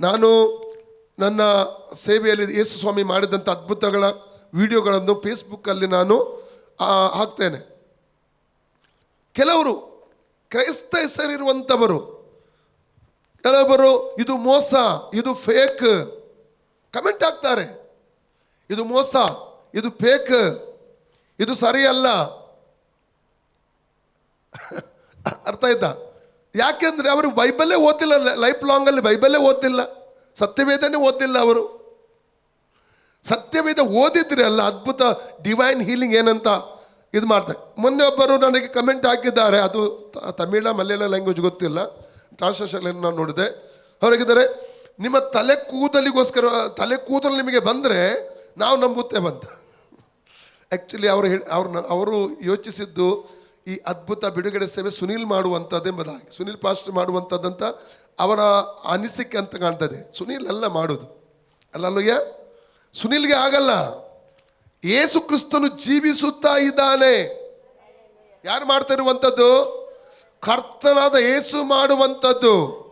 ನಾನು ನನ್ನ ಸೇವೆಯಲ್ಲಿ ಯೇಸು ಸ್ವಾಮಿ ಮಾಡಿದಂಥ ಅದ್ಭುತಗಳ ವಿಡಿಯೋಗಳನ್ನು ಫೇಸ್ಬುಕ್ಕಲ್ಲಿ ನಾನು ಹಾಕ್ತೇನೆ. ಕೆಲವರು ಕ್ರೈಸ್ತ ಹೆಸರಿರುವಂಥವರು, ಕೆಲವರು ಇದು ಮೋಸ, ಇದು ಫೇಕ್ ಕಮೆಂಟ್ ಹಾಕ್ತಾರೆ. ಇದು ಮೋಸ, ಇದು ಫೇಕ್, ಇದು ಸರಿಯಲ್ಲ. ಅರ್ಥ ಆಯ್ತಾ? ಯಾಕೆಂದ್ರೆ ಅವರು ಬೈಬಲ್ಲೇ ಓದಿಲ್ಲ ಲೈಫ್ ಲಾಂಗಲ್ಲಿ ಬೈಬಲ್ಲೇ ಓದಿಲ್ಲ ಸತ್ಯವೇದನೇ ಓದಿಲ್ಲ ಅವರು. ಸತ್ಯವೇದ ಓದಿದ್ರೆ ಅಲ್ಲ ಅದ್ಭುತ ಡಿವೈನ್ ಹೀಲಿಂಗ್ ಏನಂತ ಇದು ಮಾಡ್ತಾರೆ. ಮೊನ್ನೆ ಒಬ್ಬರು ನನಗೆ ಕಮೆಂಟ್ ಹಾಕಿದ್ದಾರೆ, ಅದು ತಮಿಳ ಮಲಯಾಳ ಲ್ಯಾಂಗ್ವೇಜ್ ಗೊತ್ತಿಲ್ಲ ಟ್ರಾನ್ಸ್ಲೇಷನ್ ನಾನು ನೋಡಿದೆ. ಅವರಿಗಿದ್ದಾರೆ, ನಿಮ್ಮ ತಲೆ ಕೂದಲಿಗೋಸ್ಕರ, ತಲೆ ಕೂದಲು ನಿಮಗೆ ಬಂದರೆ ನಾವು ನಂಬುತ್ತೆ ಅಂತ. ಆ್ಯಕ್ಚುಲಿ ಅವರು ಹೇಳಿ, ಅವ್ರನ್ನ, ಅವರು ಯೋಚಿಸಿದ್ದು ಈ ಅದ್ಭುತ ಬಿಡುಗಡೆ ಸೇವೆ ಸುನೀಲ್ ಮಾಡುವಂಥದ್ದೆಂಬುದಾಗಿ ಸುನೀಲ್ ಪಾಸ್ಟ್ ಮಾಡುವಂಥದ್ದಂತ ಅವರ ಅನಿಸಿಕೆ ಅಂತ ಕಾಣ್ತದೆ. ಸುನೀಲ್ ಎಲ್ಲ ಮಾಡೋದು. ಅಲ್ಲಲ್ಲಯ್ಯ, ಸುನೀಲ್ಗೆ ಆಗಲ್ಲ. ಏಸು ಕ್ರಿಸ್ತನು ಜೀವಿಸುತ್ತಾ ಇದ್ದಾನೆ. ಯಾರು ಮಾಡ್ತಾ ಇರುವಂಥದ್ದು ಕರ್ತನಾದ ಏಸು ಮಾಡುವಂಥದ್ದು